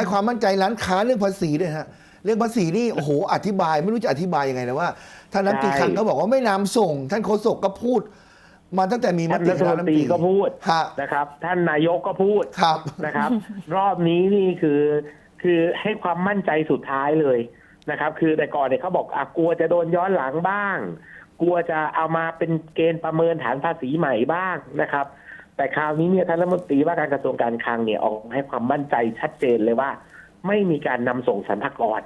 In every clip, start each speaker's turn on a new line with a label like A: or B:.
A: ให้ความมั่นใจร้านค้าเรื่องภาษีด้วยฮะเรื่องภาษีนี่โอ้โหอธิบายไม่รู้จะอธิบายยังไงนะว่าท่านรัฐมนตรี
B: ใช่
A: คลังก็บอกว่าไม่นำส่ง ท่านโฆษกก็พูด มาตั้งแต่มีม
B: ท่าน
A: ติ
B: รัฐมนตรีก็พูด
A: ฮะ
B: นะครับ ท่านนายกก็พูด
A: ครับ
B: นะครับ รอบนี้นี่คือคือให้ความมั่นใจสุดท้ายเลยนะครับ คือแต่ก่อนเนี่ยเขาบอกอะกลัวจะโดนย้อนหลังบ้าง กลัวจะเอามาเป็นเกณฑ์ประเมินฐานภาษีใหม่บ้างนะครับ แต่คราวนี้เนี่ยท่านรัฐมนตรีว่าการกระทรวงการคลังเนี่ยออกมาให้ความมั่นใจชัดเจนเลยว่า ไม่มีการนำส่งสรรพากร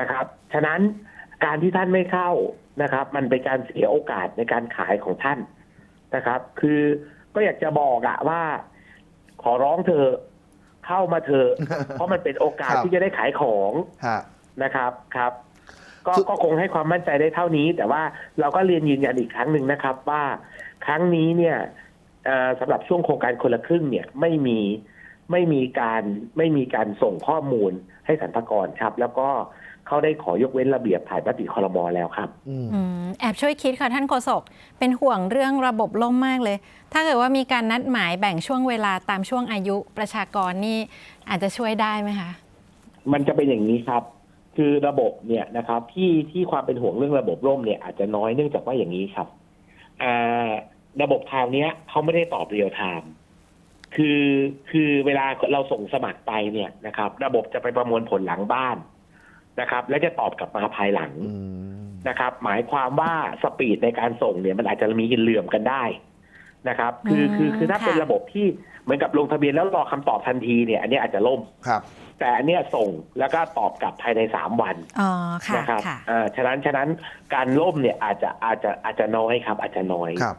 B: นะครับ ฉะนั้นการที่ท่านไม่เข้านะครับ มันเป็นการเสียโอกาสในการขายของท่านนะครับ คือก็อยากจะบอกอะว่า ขอร้องเธอะเข้ามาเถอะเพราะมันเป็นโอกาส
A: ครับ
B: ที่จะได้ขายของ
A: ฮะ
B: นะครับครับ ก็
A: สุ
B: ก็คงให้ความมั่นใจได้เท่านี้ แต่ว่าเราก็เรียนยืนยันอีกครั้งหนึ่งนะครับ ว่าครั้งนี้เนี่ยเอ่อ สำหรับช่วงโครงการคนละครึ่งเนี่ยไม่มีไม่มีการไม่มีการส่งข้อมูลให้สรรพากรครับ แล้วก็เขาได้ขอยกเว้นระเบียบผ่านมติคอรมอแล้วครับ
A: อืม
C: อืมแอบช่วยคิดค่ะท่านโฆษกเป็นห่วงเรื่องระบบล่มมากเลย ถ้าเกิดว่ามีการนัดหมายแบ่งช่วงเวลาตามช่วงอายุประชากรนี่อาจจะช่วยได้ไหมคะ
B: มันจะเป็นอย่างนี้ครับ คือระบบเนี่ยนะครับที่ที่ความเป็นห่วงเรื่องระบบร่มเนี่ยอาจจะน้อยเนื่องจากว่าอย่างนี้ครับอ่า ระบบทางเนี้ยเขาไม่ได้ตอบเรียลไทม์คือคือเวลาเราส่งสมัครไปเนี่ยนะครับ ระบบจะไปประมวลผลหลังบ้านนะครับ และจะตอบกลับมาภายหลัง
A: อืม
B: นะครับ หมายความว่าสปีดในการส่งเนี่ยมันอาจจะมีเหลื่อมกันได้นะครับ คือคือคือถ้า
C: ค่ะ
B: เป็นระบบที่เหมือนกับลงทะเบียนแล้วรอคำตอบทันทีเนี่ย อันนี้อาจจะล่ม
A: ครับ
B: แต่อันเนี้ยส่งแล้วก็ตอบกลับภายในสามวัน
C: อ๋อค่ะ
B: นะครับ
C: ค่ะ
B: อ่าฉะนั้นฉะนั้นการล่มเนี่ยอาจจะอาจจะอาจจะน้อยครับ อาจจะน้อย
A: ครับ